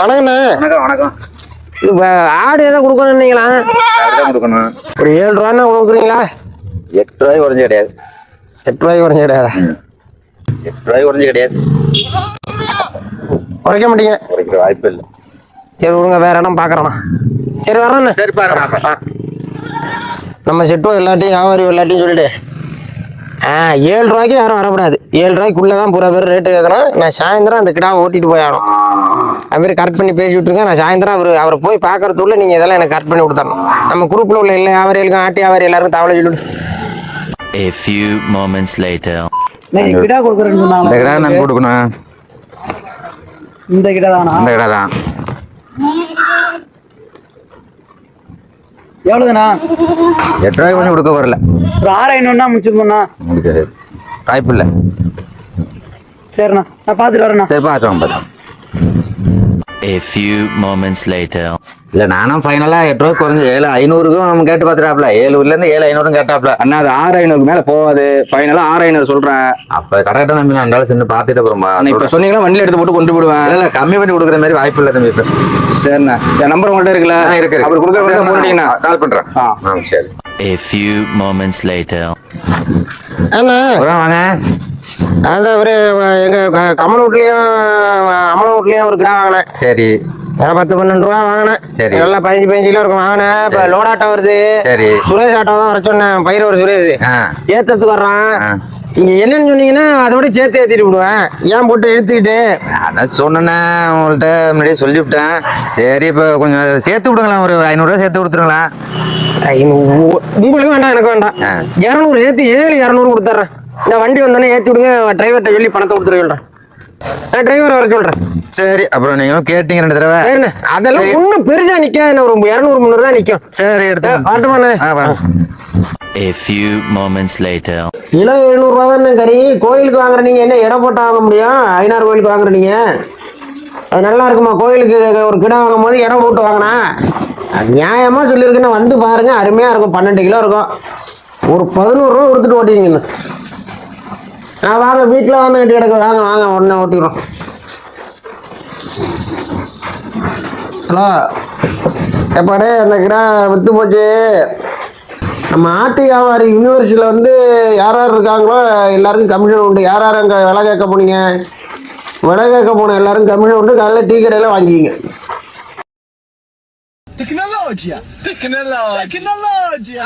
வணக்கண்ணே வணக்கம் வணக்கம். ஆடு எதை கொடுக்கணுன்னீங்களா யாருதான் கொடுக்கணும். ஒரு ஏழு ரூபான்னா கொடுக்குறீங்களா? எட்டு ரூபாய் குறைஞ்சு கிடையாது. எட்டு ரூபாய்க்கு குறைஞ்ச கிடையாதா? எட்டு ரூபாய் குறைஞ்சு கிடையாது. குறைக்க மாட்டீங்க. குறைக்கிற வாய்ப்பு இல்லை. சரி விடுங்க வேற இடம் பார்க்குறேண்ணா. சரி வர்றேண்ணே. சரிப்பா ஆ. நம்ம செட்டும் எல்லாத்தையும் வியாபாரி எல்லாத்தையும் சொல்லிட்டு. ஏழு ரூபாய்க்கு யாரும் வரக்கூடாது. ஏழு ரூபாய்க்குள்ளே தான் பூரா பேர் ரேட்டு கேட்கணும். நான் சாயந்தரம் அந்த கிடாவை ஓட்டிட்டு போய் ஆகணும் அது மாதிரி கரெக்ட் பண்ணி பேசி விட்ருங்க நான் சாயந்தரம் அவர் அவரை போய் பார்க்கறதுக்குள்ள நீங்கள் இதெல்லாம் எனக்கு கரெக்ட் பண்ணி கொடுத்தரணும் நம்ம குரூப்பில் உள்ள எல்லா வியாபாரிகளுக்கும் ஆட்டி வியாபாரி எல்லாருக்கும் தவளை சொல்லிவிடு A few moments later. நீங்க கிடா கொடுக்குறேன்னு இந்த சொன்னாங்களே கடை தான் கொடுக்கணும். இந்த கிடா தானா? இந்த கடை தான். எவ்வளவுண்ணா எட்டு ரூபாய் கொஞ்சம் கொடுக்க வரல. ஒரு ஆறு ஐநூறுனா முடிச்சிருந்தோண்ணா முடிக்காது வாய்ப்பு இல்லை. சரிண்ணா. நான் பார்த்துட்டு வரேண்ணா. சரி பார்த்து வாங்க A few moments later. இல்லை நானும் ஃபைனலாக எட்டு ரூபாய் குறைஞ்சு ஏழு ஐநூறுக்கும் அவன் கேட்டு பார்த்துட்டாப்ல ஏழுலேருந்து ஏழு ஐநூறும் கேட்டாப்ல அண்ணா அது ஆறு ஐநூறுக்கு மேல போகாது. ஃபைனலா ஆறு ஐநூறு சொல்றேன். அப்போ கரெக்டாக தம்பி நான் ரெண்டாலும் சென்று பார்த்துட்டு அப்புறமா இப்ப சொன்னீங்கன்னா வண்டியில எடுத்து போட்டு கொண்டு போடுவேன் இல்லை இல்லை கம்மி பண்ணி கொடுக்குற மாதிரி வாய்ப்பு இல்லை தம்பி இப்போ. சரிண்ணா. என் நம்பர் உங்கள்ட்ட இருக்குல்ல? இருக்கு அப்படி கொடுக்குற போட்டீங்கன்னா கால் பண்ணுறேன் ஆ. ஆ சரி. A few moments later. அண்ணா. வாங்க. அந்த ஒரு எங்கள் கமல் வீட்லேயும் அமல வீட்லேயும் ஒரு கிடா வாங்கினேன். சரி. பத்து பன்னெண்டு ரூபா வாங்கினேன். சரி. நல்லா பதினஞ்சு பதினஞ்சு கிலோ இருக்கும் வாங்கினேன். இப்போ லோட் ஆட்டோ வருது. சரி. சுரேஷ் ஆட்டோ தான் வர சொன்னேன். பயிர் ஒரு சுரேஷ். ஆ. ஏத்தத்துக்கு வர்றான். நீங்க என்னன்னு சொன்னீங்கன்னா அதோட சேர்த்து ஏத்திட்டு விடுவேன் ஏன் போட்டு இழுத்துக்கிட்டு? அதான் சொன்னேனே உங்கள்கிட்ட முன்னாடியே சொல்லிவிட்டேன். சரி இப்போ கொஞ்சம் சேர்த்து விடுங்களேன். ஒரு ஐநூறுரூவா சேர்த்து கொடுத்துருங்களேன். உங்களுக்கு வேண்டாம் எனக்கு வேண்டாம். இரநூறு சேர்த்து ஏழு இரநூறு கொடுத்துட்றேன். இந்த வண்டி வந்தோடனே ஏற்றி விடுங்க டிரைவர்கிட்ட சொல்லி பணத்தை கொடுத்துட நான் டிரைவர் வர சொல்றேன். சரி அப்புறம் நீங்களும் கேட்டீங்க ரெண்டு தடவை. சரிண்ணே அதெல்லாம் ஒன்றும் பெருசா நிக்காது ஒரு இரநூறு முந்நூறு தான் நிற்கும் சரி எடுத்து வரட்டுமாண்ணே ஆ வரேன் A few moments later. Kilo எழுநூறுவா தானே கறி. கோயிலுக்கு வாங்குற நீங்க என்ன எடை போட்டு வாங்க முடியும்? ஐநாறு கோயிலுக்கு வாங்குற நீங்க? அது நல்லா இருக்குமா? கோயிலுக்கு ஒரு கிடா வாங்கும் போது இடம் போட்டு வாங்கினா? நியாயமா சொல்லியிருக்குன்னா வந்து பாருங்க அருமையா இருக்கும். பன்னெண்டு கிலோ இருக்கும். ஒரு பதினோரு ரூபா கொடுத்துட்டு ஓட்டிங்க ஆ வாங்க வீட்டில் தானே கட்டி கிடக்கு. வாங்க வாங்க உடனே ஓட்டிடுறோம் ஹலோ எப்பாடே அந்த கிடா வித்து போச்சு. நம்ம ஆட்டு வியாபாரி யூனிவர்சிட்டியில் வந்து யார் யார் இருக்காங்களோ எல்லாருக்கும் கமிஷன் உண்டு. யார் யார் அங்கே விலை கேட்க போனீங்க? விலை கேட்க போன எல்லாரும் கமிஷன் உண்டு. காலைல டீ கடையில் வாங்கிக்கிங்க. Tecnologia! Tecnologia! Tecnologia!